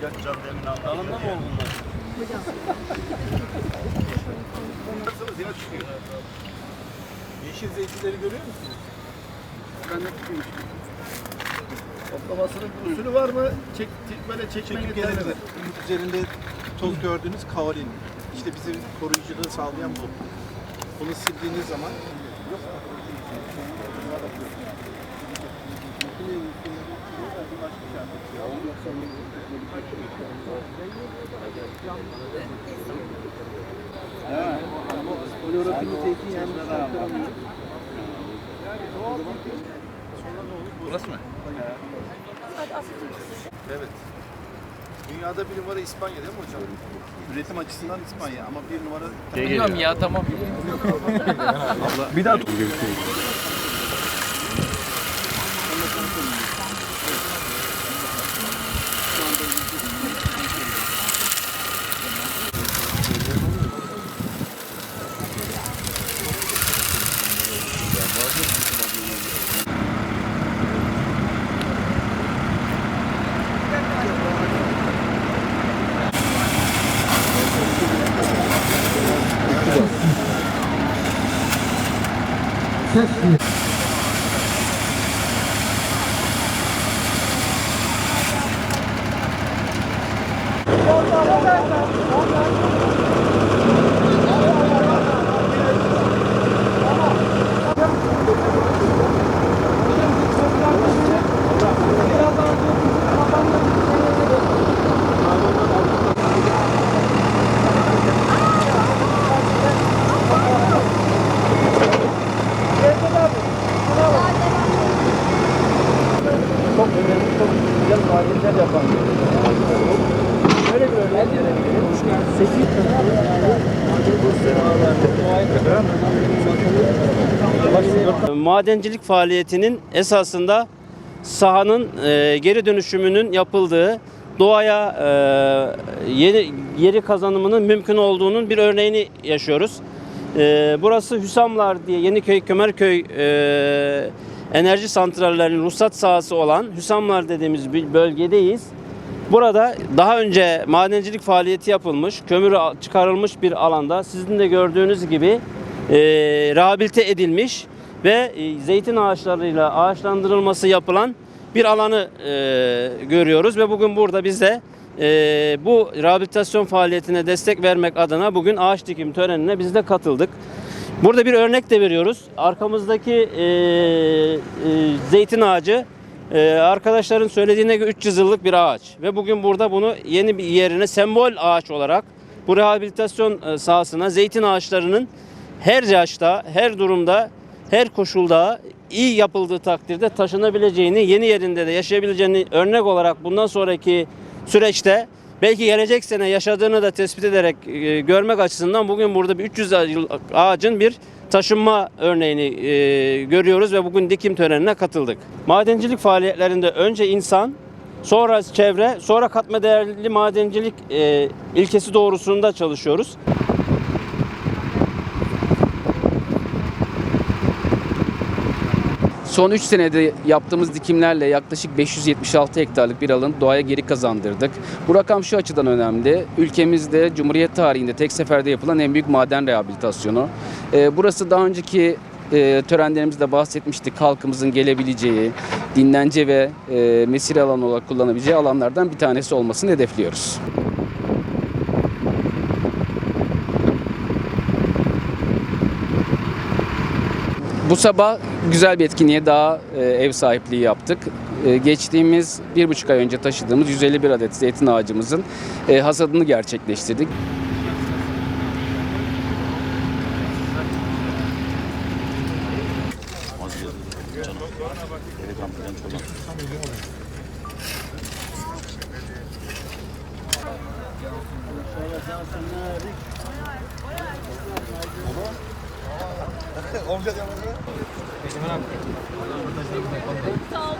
Gökcan demin aldı. Alında mı olgunlar? Baksanız yine çıkıyor. Yeşil zeytinleri görüyor musunuz? Ben de tutmuş. Toplamasının bir usulü var mı? Çek, böyle çekme Çekip yeterli mi? Üzerinde toz gördüğünüz kaolin. İşte bizim koruyuculuğu sağlayan bu. Bunu sildiğiniz zaman Burası mı? Evet. Dünyada bir numara İspanya değil mi hocam? üretim açısından İspanya ama bir numara Biliyorum ya tamam. Çok yapan. Böyle bir örnek verebilirim. 8 Madencilik faaliyetinin esasında sahanın e, geri dönüşümünün yapıldığı, doğaya e, yeni, yeri kazanımının mümkün olduğunun bir örneğini yaşıyoruz. E, burası Hüsamlar diye Yeniköy Kömerköy e, enerji santrallerinin ruhsat sahası olan Hüsamlar dediğimiz bir bölgedeyiz. Burada daha önce madencilik faaliyeti yapılmış, kömür çıkarılmış bir alanda sizin de gördüğünüz gibi e, rehabilite edilmiş ve e, zeytin ağaçlarıyla ağaçlandırılması yapılan bir alanı e, görüyoruz ve bugün burada biz de e, bu rehabilitasyon faaliyetine destek vermek adına bugün ağaç dikim törenine biz de katıldık. Burada bir örnek de veriyoruz. Arkamızdaki e, e, zeytin ağacı e, arkadaşların söylediğine göre 300 yıllık bir ağaç ve bugün burada bunu yeni bir yerine sembol ağaç olarak bu rehabilitasyon e, sahasına zeytin ağaçlarının her yaşta, her durumda, her koşulda iyi yapıldığı takdirde taşınabileceğini, yeni yerinde de yaşayabileceğini örnek olarak bundan sonraki süreçte belki gelecek sene yaşadığını da tespit ederek e, görmek açısından bugün burada bir 300 yıl ağacın bir taşınma örneğini e, görüyoruz ve bugün dikim törenine katıldık. Madencilik faaliyetlerinde önce insan, sonra çevre, sonra katma değerli madencilik e, ilkesi doğrusunda çalışıyoruz. Son 3 senede yaptığımız dikimlerle yaklaşık 576 hektarlık bir alanı doğaya geri kazandırdık. Bu rakam şu açıdan önemli. Ülkemizde Cumhuriyet tarihinde tek seferde yapılan en büyük maden rehabilitasyonu. Ee, burası daha önceki e, törenlerimizde bahsetmiştik. Halkımızın gelebileceği, dinlence ve e, mesire alanı olarak kullanabileceği alanlardan bir tanesi olmasını hedefliyoruz. Bu sabah güzel bir etkinliğe daha e, ev sahipliği yaptık. E, geçtiğimiz bir buçuk ay önce taşıdığımız 151 adet zeytin ağacımızın e, hasadını gerçekleştirdik. Omlet yapalım mı? Eşim abi. Sağ olun.